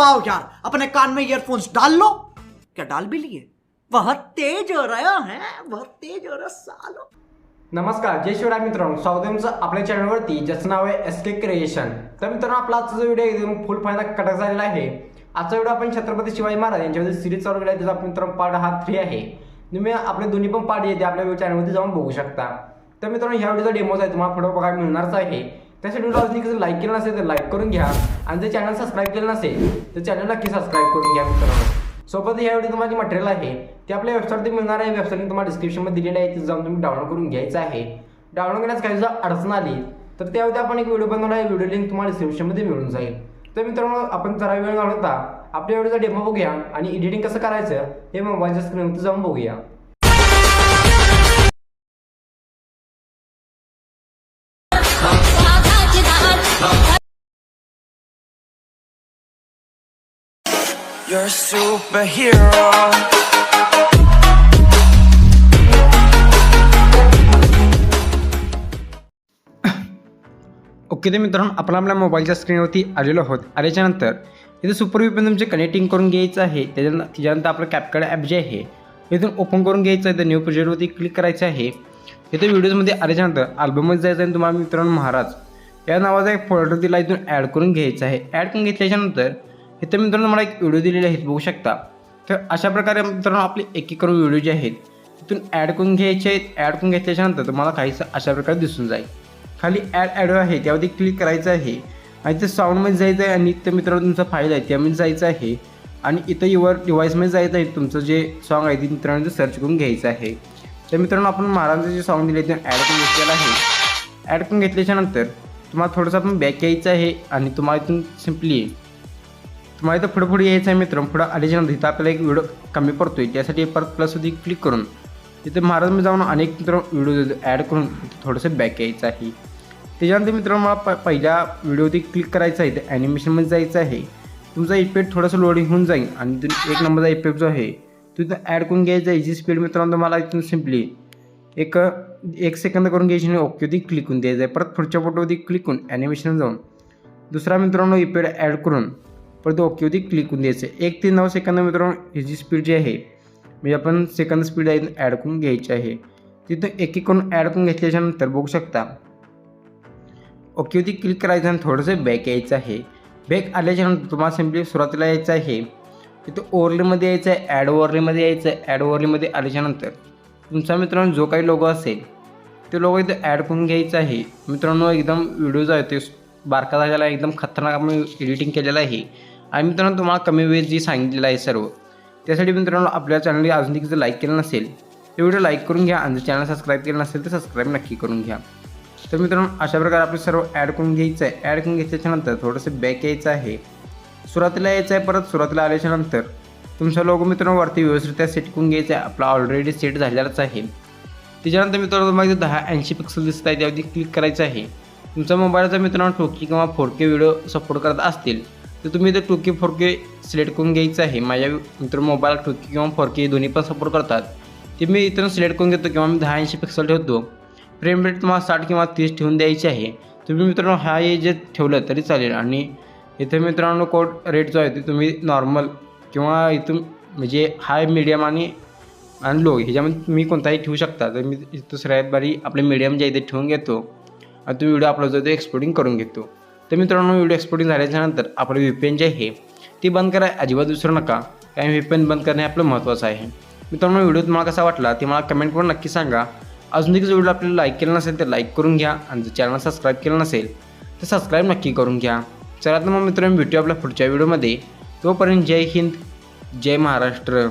आओ यार अपने कान में ईयरफोन्स डाल लो। क्या डाल भी लिए? बहुत तेज हो रहा है बहुत तेज हो रहा सालो। नमस्कार जय शिवराय मित्रांनो स्वागत आहे तुमचं आपल्या चॅनलवरती ज्याचं नाव आहे एस के क्रिएशन तर मित्रांनो आपला आजचा जो व्हिडिओ एकदम फुल फायदा कटक झालेला आहे. आजचा व्हिडिओ आपण छत्रपती शिवाजी महाराज यांच्यामध्ये सिरीज चालू केला आहे त्याचा मित्रांनो पार्ट हा थ्री आहे. तुम्ही आपले दोन्ही पण पार्ट येते आपल्या चॅनलवरती जाऊन बघू शकता. तर मित्रांनो ह्या व्हिडिओचा डेमोज आहे तुम्हाला फोटो बघायला मिळणारच आहे. त्यासाठी व्हिडिओ अजून कसं लाईक केलं नसेल तर लाईक करून घ्या. आणि जर चॅनल सबस्क्राईब केलं नसेल तर चॅनल नक्की सबस्क्राईब करून घ्या मित्रांनो. सोबत या व्हिडिओ तुम्हाला मटेरियल आहे. ते आपल्या वेबसाईटवरती मिळणार आहे. वेबसाईट तुम्हाला डिस्क्रिप्शनमध्ये दिलेलं आहे. तिथे जाऊन तुम्ही डाउनलोड करून घ्यायचं आहे. डाउनलोड करण्यास काही जर अडचण आली तर त्यावरती आपण एक व्हिडिओ बनवला आहे. व्हिडिओ लिंक तुम्हाला डिस्क्रिप्शनमध्ये मिळून जाईल. तर मित्रांनो आपण जरा वेळ घालवता. आपल्या व्हिडिओचा डेमो बघूया आणि एडिटिंग कसं करायचं हे मोबाईलच्या स्क्रीनवरती जाऊन बघूया. You're a superhero. ओके तर मित्रांनो आपण आपल्या मोबाईलच्या स्क्रीनवरती आलेलो आहोत. आल्याच्यानंतर इथे सुपर पण तुमचे कनेक्टिंग करून घ्यायचं आहे. त्याच्यानंतर त्याच्यानंतर आपलं कॅपकार्ड ॲप जे आहे इथून ओपन करून घ्यायचं आहे. तर न्यू प्रोजेक्टवरती क्लिक करायचं आहे. इथं व्हिडिओजमध्ये आल्याच्यानंतर अल्बममध्ये जायचं आहे तुम्हाला मित्रांनो महाराज. या नावाचा एक फोल्डर तिला इथून ॲड करून घ्यायचा आहे. ॲड करून घेतल्याच्यानंतर इथं मित्रांनो मला एक व्हिडिओ दिलेले आहेत बघू शकता. तर अशा प्रकारे मित्रांनो आपले एक एक करून व्हिडिओ जे आहेत तिथून ॲड करून घ्यायचे. आहेत ॲड करून घेतल्याच्यानंतर तुम्हाला काहीसं अशा प्रकारे दिसून जाईल. खाली ॲड ॲडो आहे त्यावरती क्लिक करायचं आहे. आणि ते साऊंडमध्ये जायचं आहे आणि इथं मित्रांनो तुमचा फाईल आहे त्यामध्ये जायचं आहे. आणि इथं युवर डिव्हाइसमध्ये जायचं आहे तुमचं जे सॉन्ग आहे ते मित्रांनो ते सर्च करून घ्यायचं आहे. तर मित्रांनो आपण महाराजांचं जे सॉन्ग दिले ते ॲड करून घेतलेलं आहे. ॲड करून घेतल्याच्यानंतर तुम्हाला थोडंसं आपण बॅक यायचं आहे आणि तुम्हाला इथून सिम्पली तुम्हाला इथं पुढे पुढे यायचं आहे मित्र पुढं अडिशनल इथं आपल्याला एक व्हिडिओ कमी पडतोय. त्यासाठी परत प्लस प्लसवरती क्लिक करून तिथे महाराजमध्ये जाऊन अनेक मित्र व्हिडिओ ॲड करून थोडंसं बॅक यायचं आहे. त्याच्यानंतर मित्रांनो मला प पहिल्या व्हिडिओवरती क्लिक करायचं आहे. ते ॲनिमेशनमध्ये जायचं आहे. तुमचा इफेक्ट थोडंसं लोडिंग होऊन जाईल. आणि एक नंबरचा इफेक्ट जो आहे तो इथं ॲड करून घ्यायचा आहे. जी स्पीड मित्रांनो तुम्हाला इथून सिम्पली एक एक सेकंद करून घ्यायची आणि ओकेवरती क्लिक करून द्यायचं आहे. परत पुढच्या फोटोवरती क्लिक करून ॲनिमेशन जाऊन दुसरा मित्रांनो इफेक्ट ॲड करून परत ओकेवरती क्लिक करून द्यायचं. आहे एक ते नऊ सेकंद मित्रांनो ह्याची स्पीड जी आहे म्हणजे आपण सेकंद स्पीड आहे ॲड करून घ्यायची आहे. तिथं एक एक करून ॲड करून घेतल्याच्यानंतर बघू शकता ओकेवरती क्लिक करायचं आणि थोडंसं बॅक यायचं आहे. बॅक आल्याच्यानंतर तुम्हाला सिम्पली सुरुवातीला यायचं आहे. तिथं ओवरलेमध्ये यायचं आहे ॲड ओवरलीमध्ये यायचं आहे ॲड ओवरलीमध्ये आल्याच्यानंतर. तुमचा मित्रांनो जो काही लोगो असेल ते लोगो इथं ॲड करून घ्यायचं आहे. मित्रांनो एकदम व्हिडिओ जो आहे ते बारका झालेला एकदम खतरनाक आपण एडिटिंग केलेलं आहे. आणि मित्रांनो तुम्हाला कमी वेळ जी सांगितलेलं आहे सर्व त्यासाठी मित्रांनो आपल्या चॅनलला अजून देखील जर लाईक केलं नसेल तर व्हिडिओ लाईक करून घ्या आणि जर चॅनल सबस्क्राईब केलं नसेल तर सबस्क्राईब नक्की करून घ्या. तर मित्रांनो अशा प्रकारे आपलं सर्व ॲड करून घ्यायचं आहे. ॲड करून घेतल्याच्यानंतर थोडंसं बॅक यायचं आहे. सुरुवातीला यायचं आहे परत सुरुवातीला आल्याच्यानंतर तुमचा लोगो मित्रांनो वरती व्यवस्थितरित्या सेट करून घ्यायचा आहे. आपला ऑलरेडी सेट झालेलाच आहे. त्याच्यानंतर मित्रांनो तुम्हाला दहा ऐंशी पिक्सल दिसत आहे त्यावरती क्लिक करायचं आहे. तुमचा मोबाईलचा मित्रांनो टोकी किंवा फोर के व्हिडिओ सपोर्ट करत असतील तर तुम्ही इथे two K four K select करून घ्यायचं आहे. माझ्या मित्र मोबाईल टू के किंवा फोर के दोन्ही पण सपोर्ट करतात. ते मी इथून सिलेक्ट करून घेतो किंवा मी दहा ऐंशी पिक्सल ठेवतो. फ्रेम रेट तुम्हाला साठ किंवा तीस ठेवून द्यायची आहे. तुम्ही मित्रांनो हा हे जे ठेवलं तरी चालेल. आणि इथे मित्रांनो कोड रेट जो आहे ते तुम्ही नॉर्मल किंवा इथून म्हणजे हाय मीडियम आणि आणि लो ह्याच्यामध्ये तुम्ही कोणताही ठेवू शकता. तर मी दुसऱ्या बारी आपले मीडियम जे आहे ते ठेवून घेतो. आणि तो व्हिडिओ आपला जो ते एक्सपोर्टिंग करून घेतो. तर मित्रांनो व्हिडिओ एक्सपोर्टिंग झाल्याच्यानंतर आपलं व्हीपीएन जे आहे ते बंद करा अजिबात विसरू नका कारण व्ही पी एन बंद करणे आपलं महत्त्वाचं आहे. मित्रांनो व्हिडिओ तुम्हाला कसा वाटला ते मला कमेंट करून नक्की सांगा. अजून देखील व्हिडिओ आपल्याला लाईक केलं नसेल तर लाईक करून घ्या आणि जर चॅनल सबस्क्राईब केलं नसेल तर सबस्क्राईब नक्की करून घ्या. चला तर मग मित्रांनो भेटूया आपल्या पुढच्या व्हिडिओमध्ये. तोपर्यंत जय हिंद जय महाराष्ट्र.